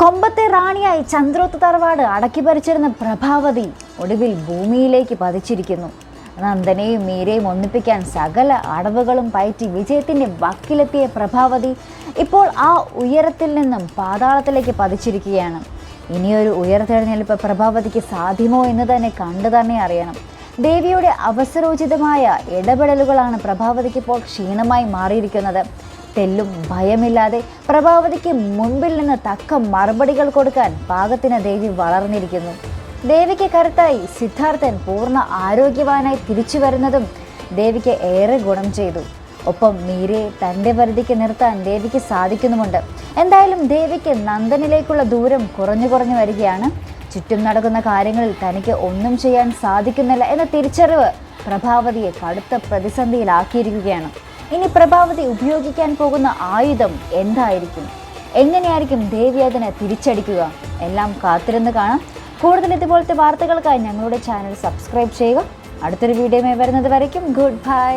കൊമ്പത്തെ റാണിയായി ചന്ദ്രോത്ത് തറവാട് അടക്കി ഭരിച്ചിരുന്ന പ്രഭാവതി ഒടുവിൽ ഭൂമിയിലേക്ക് പതിച്ചിരിക്കുന്നു. നന്ദനെയും മീരയും ഒന്നിപ്പിക്കാൻ സകല അടവുകളും പയറ്റി വിജയത്തിന്റെ വക്കിലെത്തിയ പ്രഭാവതി ഇപ്പോൾ ആ ഉയരത്തിൽ നിന്നും പാതാളത്തിലേക്ക് പതിച്ചിരിക്കുകയാണ്. ഇനിയൊരു ഉയർത്തെഴുന്നേൽപ്പ് പ്രഭാവതിക്ക് സാധ്യമോ എന്ന് തന്നെ കണ്ടു തന്നെ അറിയണം. ദേവിയുടെ അവസരോചിതമായ ഇടപെടലുകളാണ് പ്രഭാവതിക്ക് ഇപ്പോൾ ക്ഷീണമായി മാറിയിരിക്കുന്നത്. തെല്ലും ഭയമില്ലാതെ പ്രഭാവതിക്ക് മുൻപിൽ നിന്ന് തക്ക മറുപടികൾ കൊടുക്കാൻ പാകത്തിന് ദേവി വളർന്നിരിക്കുന്നു. ദേവിക്ക് കരുത്തായി സിദ്ധാർത്ഥൻ പൂർണ ആരോഗ്യവാനായി തിരിച്ചു വരുന്നതും ദേവിക്ക് ഏറെ ഗുണം ചെയ്തു. ഒപ്പം മീരയെ തന്റെ പരിധിക്ക് നിർത്താൻ ദേവിക്ക് സാധിക്കുന്നുമുണ്ട്. എന്തായാലും ദേവിക്ക് നന്ദനിലേക്കുള്ള ദൂരം കുറഞ്ഞു കുറഞ്ഞു വരികയാണ്. ചുറ്റും നടക്കുന്ന കാര്യങ്ങളിൽ തനിക്ക് ഒന്നും ചെയ്യാൻ സാധിക്കുന്നില്ല എന്ന തിരിച്ചറിവ് പ്രഭാവതിയെ കടുത്ത പ്രതിസന്ധിയിലാക്കിയിരിക്കുകയാണ്. ഇനി പ്രഭാവതി ഉപയോഗിക്കാൻ പോകുന്ന ആയുധം എന്തായിരിക്കും? എങ്ങനെയായിരിക്കും ദേവി അതിനെ തിരിച്ചടിക്കുക? എല്ലാം കാത്തിരുന്ന് കാണാം. കൂടുതൽ ഇതുപോലത്തെ വാർത്തകൾക്കായി ഞങ്ങളുടെ ചാനൽ സബ്സ്ക്രൈബ് ചെയ്യുക. അടുത്തൊരു വീഡിയോയുമായി വരുന്നത് വരയ്ക്കും. Good bye.